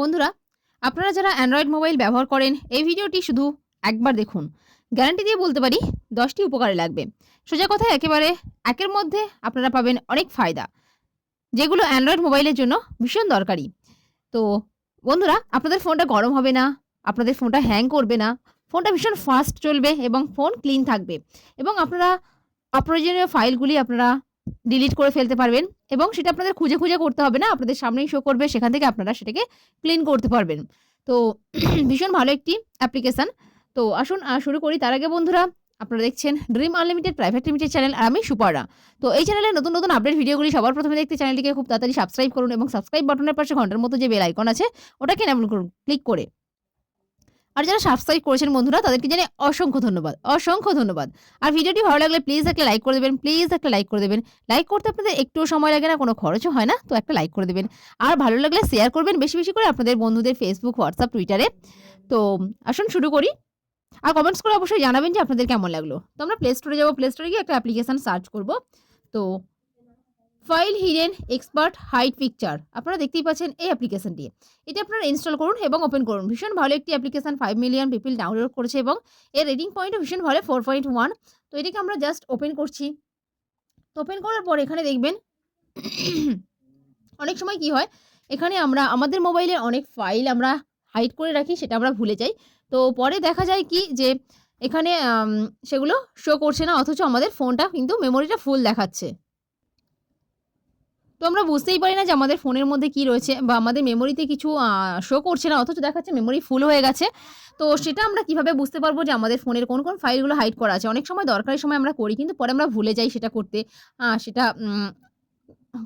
বন্ধুরা, আপনারা যারা অ্যান্ড্রয়েড মোবাইল ব্যবহার করেন, এই ভিডিওটি শুধু একবার দেখুন। গ্যারান্টি দিয়ে বলতে পারি, দশটি উপকারে লাগবে। সোজা কথা একেবারে একের মধ্যে আপনারা পাবেন অনেক ফায়দা, যেগুলো অ্যান্ড্রয়েড মোবাইলের জন্য ভীষণ দরকারি। তো বন্ধুরা, আপনাদের ফোনটা গরম হবে না, আপনাদের ফোনটা হ্যাং করবে না, ফোনটা ভীষণ ফাস্ট চলবে এবং ফোন ক্লিন থাকবে। এবং আপনারা অপ্রয়োজনীয় ফাইলগুলি আপনারা ডিলিট করে ফেলতে পারবেন এবং সেটা আপনাদের খুঁজে খুঁজে করতে হবে না। আপনাদের সামনেই শো করবে, সেখান থেকে আপনারা সেটাকে ক্লিন করতে পারবেন। তো ভীষণ ভালো একটি অ্যাপ্লিকেশান তো আসুন শুরু করি। তার আগে বন্ধুরা, আপনারা দেখছেন Dream Unlimited Private Limited channel আর আমি সুপাররা তো এই চ্যানেলে নতুন নতুন আপডেট ভিডিওগুলি সবার প্রথমে দেখতে চ্যানেলটিকে খুব তাড়াতাড়ি সাবস্ক্রাইব করুন এবং সাবস্ক্রাইব বাটনের পাশে ঘণ্টার মতো যে বেল আইকন আছে, ওটাকে ক্লিক করে। আর যারা সাবস্ক্রাইব করেছেন বন্ধুরা, তাদেরকে জানাই অসংখ্য ধন্যবাদ অসংখ্য ধন্যবাদ। আর ভিডিওটি ভালো লাগলে প্লিজ একটা লাইক করে দেবেন প্লিজ একটা লাইক করে দেবেন। লাইক করতে আপনাদের একটুও সময় লাগে না, কোনো খরচও হয় না, তো একটা লাইক করে দেবেন। আর ভালো লাগলে শেয়ার করবেন বেশি বেশি করে আপনাদের বন্ধুদের ফেসবুক হোয়াটসঅ্যাপ টুইটারে তো আসুন শুরু করি। আর কমেন্টস করে অবশ্যই জানাবেন যে আপনাদের কেমন লাগল। তো আমরা প্লে স্টোরে যাব প্লে স্টোরে গিয়ে একটা অ্যাপ্লিকেশান সার্চ করব। তো file hidden expert hide picture. আপনারা দেখতেই পাচ্ছেন এই অ্যাপ্লিকেশনটি। এটা আপনারা ইনস্টল করুন এবং ওপেন করুন। ভীষণ ভালো একটি application five million people download করেছে এবং এর রেটিং পয়েন্টও ভীষণ ভালো ফোর পয়েন্ট ওয়ান তো এটাকে আমরা জাস্ট ওপেন করছি। তো ওপেন করার পর এখানে দেখবেন অনেক সময় কি হয়, এখানে আমরা, আমাদের মোবাইলে অনেক ফাইল আমরা হাইড করে রাখি, সেটা আমরা ভুলে যাই। তো পরে দেখা যায় কি যে এখানে সেগুলো শো করছে না, অথচ আমাদের ফোনটা কিন্তু মেমোরিটা ফুল দেখাচ্ছে। তো আমরা বুঝতেই পারি না যে আমাদের ফোনের মধ্যে কি রয়েছে বা আমাদের মেমোরিতে কিছু শো করছে না, অথচ দেখাচ্ছে মেমোরি ফুল হয়ে গেছে। তো সেটা আমরা কীভাবে বুঝতে পারব যে আমাদের ফোনের কোন কোন ফাইলগুলো হাইড করা আছে? অনেক সময় দরকারি সময় আমরা করি, কিন্তু পরে আমরা ভুলে যাই সেটা করতে। সেটা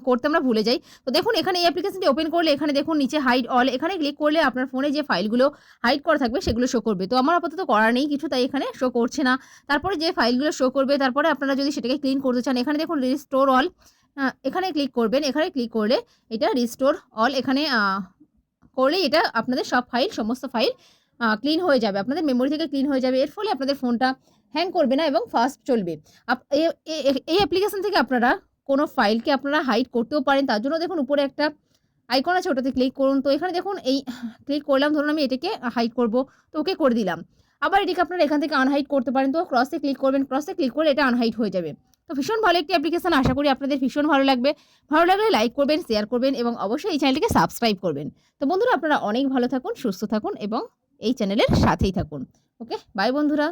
করতে আমরা ভুলে যাই। তো দেখুন, এখানে এই অ্যাপ্লিকেশনটি ওপেন করলে এখানে দেখুন নিচে হাইড অল এখানে ক্লিক করলে আপনার ফোনে যে ফাইলগুলো হাইড করা থাকবে সেগুলো শো করবে। তো আমার আপাতত করা নেই, কিছু তাই এখানে শো করছে না। তারপরে যে ফাইলগুলো শো করবে, তারপরে আপনারা যদি সেটাকে ক্লিন করতে চান, এখানে দেখুন রিস্টোর অল এখানে ক্লিক করবেন, এখানে ক্লিক করলে এটা রিস্টোর অল এখানে করলে এটা আপনাদের সব ফাইল সমস্ত ফাইল ক্লিন হয়ে যাবে। আপনাদের মেমোরি থেকে ক্লিন হয়ে যাবে। এর ফলে আপনাদের ফোনটা হ্যাং করবে না এবং ফাস্ট চলবে। এই অ্যাপ্লিকেশন থেকে আপনারা কোনো ফাইলকে আপনারা হাইড করতেও পারেন। তার জন্য দেখুন উপরে একটা আইকন আছে, ওটাতে ক্লিক করুন। তো এখানে দেখুন এই ক্লিক করলাম, ধরুন আমি এটাকে হাইড করব, তো ওকে করে দিলাম। আবার এটাকে আপনারা এখান থেকে আনহাইড করতে পারেন। তো ক্রসে ক্লিক করবেন। ক্রসে ক্লিক করলে এটা আনহাইড হয়ে যাবে। তো ভীষণ ভালো একটি অ্যাপ্লিকেশন আশা করি আপনাদের ভীষণ ভালো লাগবে। ভালো লাগলে লাইক করবেন শেয়ার করবেন এবং অবশ্যই এই চ্যানেলটিকে সাবস্ক্রাইব করবেন। তো বন্ধুরা, আপনারা অনেক ভালো থাকুন, সুস্থ থাকুন এবং এই চ্যানেলের সাথেই থাকুন। ওকে বাই বন্ধুরা।